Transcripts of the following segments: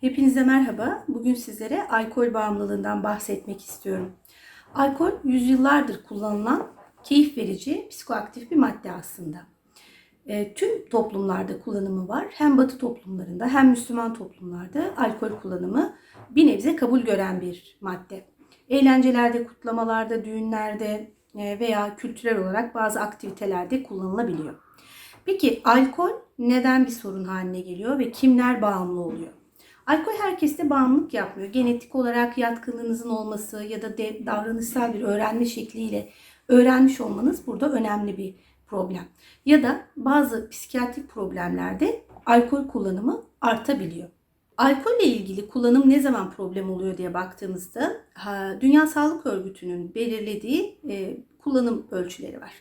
Hepinize merhaba. Bugün sizlere alkol bağımlılığından bahsetmek istiyorum. Alkol yüzyıllardır kullanılan keyif verici psikoaktif bir madde aslında. E, tüm toplumlarda kullanımı var. Hem Batı toplumlarında hem Müslüman toplumlarda alkol kullanımı bir nebze kabul gören bir madde. Eğlencelerde, kutlamalarda, düğünlerde e, veya kültürel olarak bazı aktivitelerde kullanılabiliyor. Peki alkol neden bir sorun haline geliyor ve kimler bağımlı oluyor? Alkol herkeste bağımlılık yapmıyor. Genetik olarak yatkınlığınızın olması ya da de, davranışsal bir öğrenme şekliyle öğrenmiş olmanız burada önemli bir problem. Ya da bazı psikiyatrik problemlerde alkol kullanımı artabiliyor. Alkolle ilgili kullanım ne zaman problem oluyor diye baktığımızda Dünya Sağlık Örgütü'nün belirlediği e, kullanım ölçüleri var.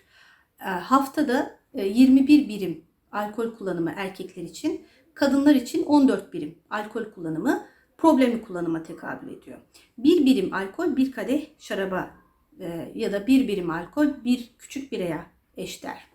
E, haftada 21 e, birim alkol kullanımı erkekler için Kadınlar için 14 birim alkol kullanımı problemli kullanıma tekabül ediyor. Bir birim alkol bir kadeh şaraba e, ya da bir birim alkol bir küçük bireye eşder.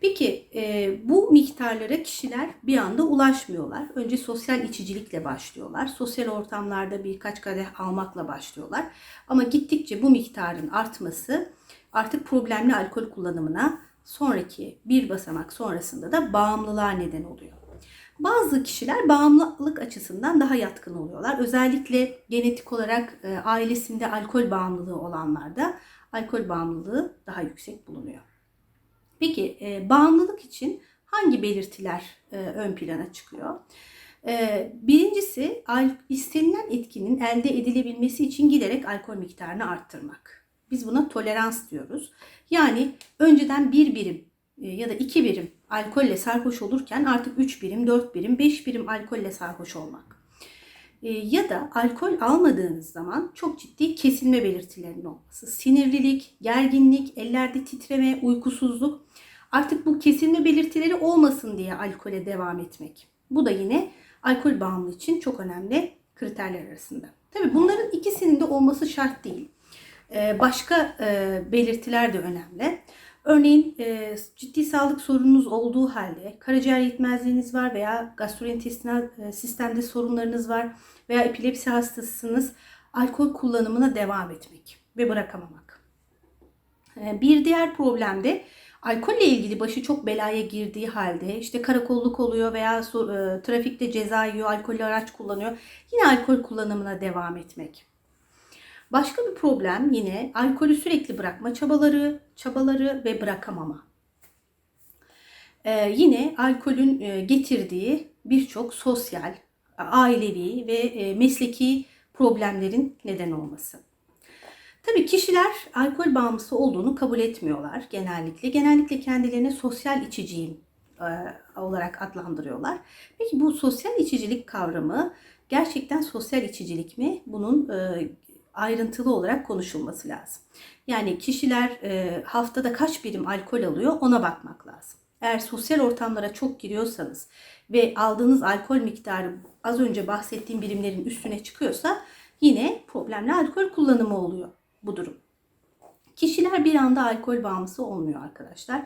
Peki e, bu miktarlara kişiler bir anda ulaşmıyorlar. Önce sosyal içicilikle başlıyorlar. Sosyal ortamlarda birkaç kadeh almakla başlıyorlar. Ama gittikçe bu miktarın artması artık problemli alkol kullanımına sonraki bir basamak sonrasında da bağımlılığa neden oluyor. Bazı kişiler bağımlılık açısından daha yatkın oluyorlar. Özellikle genetik olarak e, ailesinde alkol bağımlılığı olanlarda alkol bağımlılığı daha yüksek bulunuyor. Peki e, bağımlılık için hangi belirtiler e, ön plana çıkıyor? Birincisi istenilen etkinin elde edilebilmesi için giderek alkol miktarını arttırmak. Biz buna tolerans diyoruz. Yani önceden bir birim ya da 2 birim alkolle sarhoş olurken artık 3 birim, 4 birim, 5 birim alkolle sarhoş olmak. E, ya da alkol almadığınız zaman çok ciddi kesilme belirtilerinin olması. Sinirlilik, gerginlik, ellerde titreme, uykusuzluk. Artık bu kesilme belirtileri olmasın diye alkole devam etmek. Bu da yine alkol bağımlı için çok önemli kriterler arasında. Tabii bunların ikisinin de olması şart değil. E, başka belirtiler de önemli. Örneğin e, ciddi sağlık sorununuz olduğu halde karaciğer yetmezliğiniz var veya gastrointestinal e, sistemde sorunlarınız var veya epilepsi hastasısınız alkol kullanımına devam etmek ve bırakamamak. E, bir diğer problem de alkolle ilgili başı çok belaya girdiği halde işte karakolluk oluyor veya e, trafikte ceza yiyor, alkollü araç kullanıyor. Yine alkol kullanımına devam etmek. Başka bir problem yine alkolü sürekli bırakma çabaları, çabaları ve bırakamama. Ee, yine alkolün e, getirdiği birçok sosyal, ailevi ve e, mesleki problemlerin neden olması. Tabii kişiler alkol bağımlısı olduğunu kabul etmiyorlar genellikle. Genellikle kendilerine sosyal içiciyim e, olarak adlandırıyorlar. Peki bu sosyal içicilik kavramı gerçekten sosyal içicilik mi? Bunun ayrıntılı olarak konuşulması lazım. Yani kişiler e, haftada kaç birim alkol alıyor ona bakmak lazım. Eğer sosyal ortamlara çok giriyorsanız ve aldığınız alkol miktarı az önce bahsettiğim birimlerin üstüne çıkıyorsa yine problemli alkol kullanımı oluyor bu durum. Kişiler bir anda alkol bağımlısı olmuyor arkadaşlar.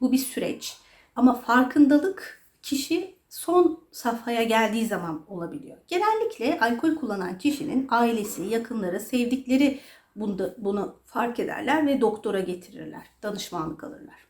Bu bir süreç. Ama farkındalık kişi son safhaya geldiği zaman olabiliyor. Genellikle alkol kullanan kişinin ailesi, yakınları, sevdikleri bunu, bunu fark ederler ve doktora getirirler, danışmanlık alırlar.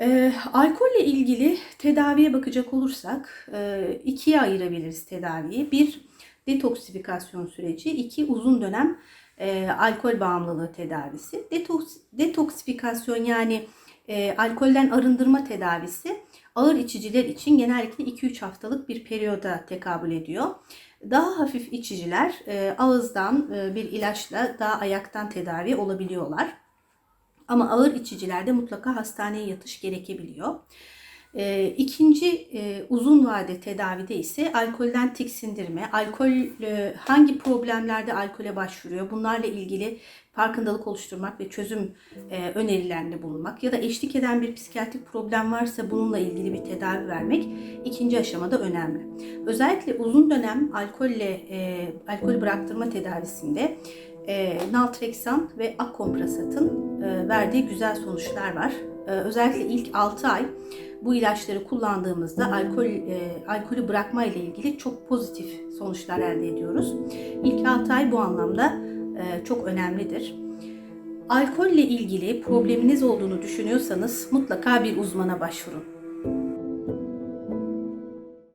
E, alkolle ilgili tedaviye bakacak olursak e, ikiye ayırabiliriz tedaviyi. Bir, detoksifikasyon süreci. iki uzun dönem e, alkol bağımlılığı tedavisi. Detoks, detoksifikasyon yani e, alkolden arındırma tedavisi ağır içiciler için genellikle 2-3 haftalık bir periyoda tekabül ediyor. Daha hafif içiciler e, ağızdan e, bir ilaçla daha ayaktan tedavi olabiliyorlar. Ama ağır içicilerde mutlaka hastaneye yatış gerekebiliyor. E, ikinci e, uzun vade tedavide ise alkolden tiksindirme, alkol e, hangi problemlerde alkole başvuruyor bunlarla ilgili farkındalık oluşturmak ve çözüm e, önerilerinde bulunmak ya da eşlik eden bir psikiyatrik problem varsa bununla ilgili bir tedavi vermek ikinci aşamada önemli. Özellikle uzun dönem alkolle e, alkol bıraktırma tedavisinde e, naltreksan ve akomprasatın e, verdiği güzel sonuçlar var. E, özellikle ilk 6 ay bu ilaçları kullandığımızda alkol e, alkolü bırakma ile ilgili çok pozitif sonuçlar elde ediyoruz. İlk 6 ay bu anlamda e, çok önemlidir. Alkolle ilgili probleminiz olduğunu düşünüyorsanız mutlaka bir uzmana başvurun.